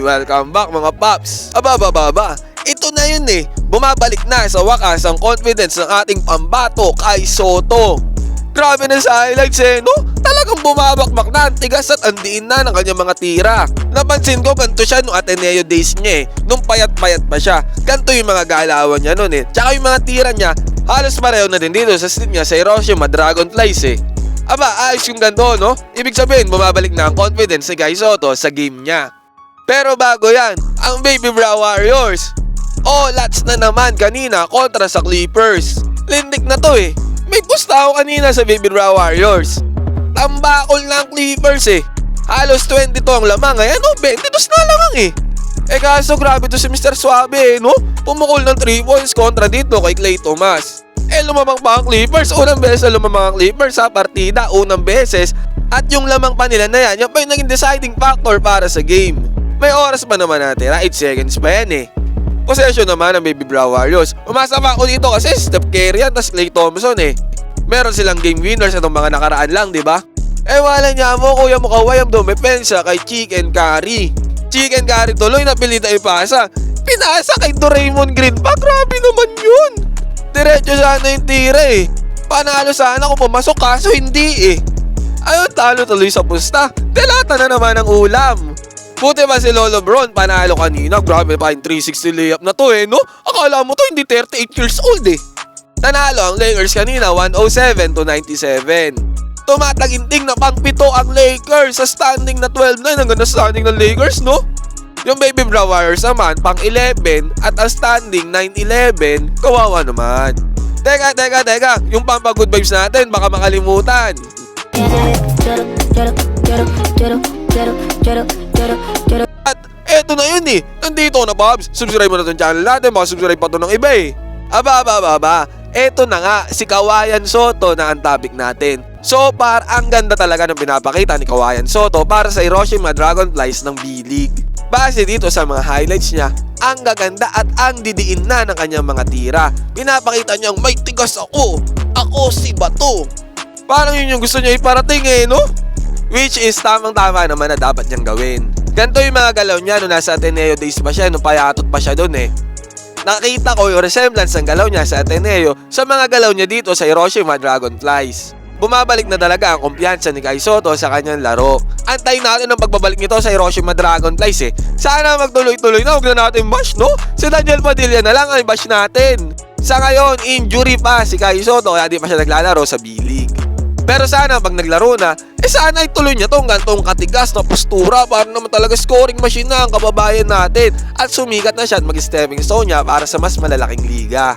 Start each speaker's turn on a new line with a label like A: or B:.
A: Welcome back mga paps! Aba, aba, aba. Ito na yun eh. Bumabalik na sa wakas ang confidence ng ating pambato kay Soto. Grabe na sa highlights eh, no? Talagang bumabakbak na ang tigas at andiin na ng kanyang mga tira. Napansin ko ganito siya nung Ateneo days niya eh. Nung payat-payat pa siya. Ganito yung mga galawan niya nun eh. Tsaka yung mga tira niya, halos pareho na din dito sa street niya sa Hiroshima Dragonflies eh. Aba, ayos yung ganito, no? Ibig sabihin, bumabalik na ang confidence ni Guy Soto sa game niya. Pero bago yan, ang Baby Bra Warriors. Oh, lats na naman kanina kontra sa Clippers. Lindik na to eh. May pusta ako kanina sa Baby Bra Warriors. Tambakol na ang Clippers eh. Halos 22 ang lamang. Ayan oh, 22 na lamang eh. Eh kaso grabe to si Mr. Suave eh, no? Pumukol ng 3 points kontra dito kay Clay Thomas. Eh lumamang pa ang Clippers. Unang beses na lumamang ang Clippers sa partida. Unang beses. At yung lamang pa nila na yan, yan pa yung naging deciding factor para sa game. May oras pa naman natin, 8 seconds pa yan eh. Possession naman ng Baby Bra Warriors. Umasa pa ako dito kasi Steph Curry yan, tas Clay Thompson eh. Meron silang game winners itong mga nakaraan lang, di ba? Eh wala niya mo, kuya mo kawayam dumepensa kay Chicken Curry. Chicken Curry tuloy na pilita ipasa. Pinasa kay Doraemon Green pa, grabe naman yun. Diretso sana yung tira eh. Panalo sana kung pumasok kaso hindi eh. Ayun, talo tuloy sa pusta. Delata na naman ang ulam. Buti ba si Lolo Bron panalo kanina? Grabe pa yung 360 layup na to eh, no? Akala mo to hindi 38 years old eh. Nanalo ang Lakers kanina 107 to 97. Tumataginting na pang pito ang Lakers sa standing na 12-9. Ang ganda standing ng Lakers, no? Yung Baby Bra Warriors naman, pang 11 at ang standing 9-11, kawawa naman. Teka, teka, teka. Yung pampa good vibes natin, baka makalimutan. At eto na yun eh. Nandito na Bobs. Subscribe mo na itong channel natin. Baka pa to ng iba eh. Aba, aba, aba, aba. Eto na nga, si Kawayan Soto na ang topic natin. So far, ang ganda talaga ng pinapakita ni Kawayan Soto para sa Hiroshima Dragonflies ng B-League. Base dito sa mga highlights niya, ang gaganda at ang didiin na ng kanyang mga tira. Pinapakita niyang may tigas ako. Ako si Bato. Parang yun yung gusto niya iparating eh, no? Which is tamang-tama naman na dapat niyang gawin. Ganito yung mga galaw niya nung nasa Ateneo days pa siya, nung payatot pa siya doon eh. Nakita ko yung resemblance ng galaw niya sa Ateneo sa mga galaw niya dito sa Hiroshima Dragonflies. Bumabalik na talaga ang kumpiyansa ni Kai Soto sa kanyang laro. Antayin natin ang pagbabalik nito sa Hiroshima Dragonflies eh. Sana magtuloy-tuloy na, huwag na natin bash no? Si Daniel Padilla na lang ang bash natin. Sa ngayon, injury pa si Kai Soto kaya di pa siya naglalaro sa B-League. Pero sana pag naglaro na, eh sana ituloy niya tong gantong katigas na postura para naman talaga scoring machine na ang kababayan natin at sumikat na siya at mag-stepping stone niya para sa mas malalaking liga.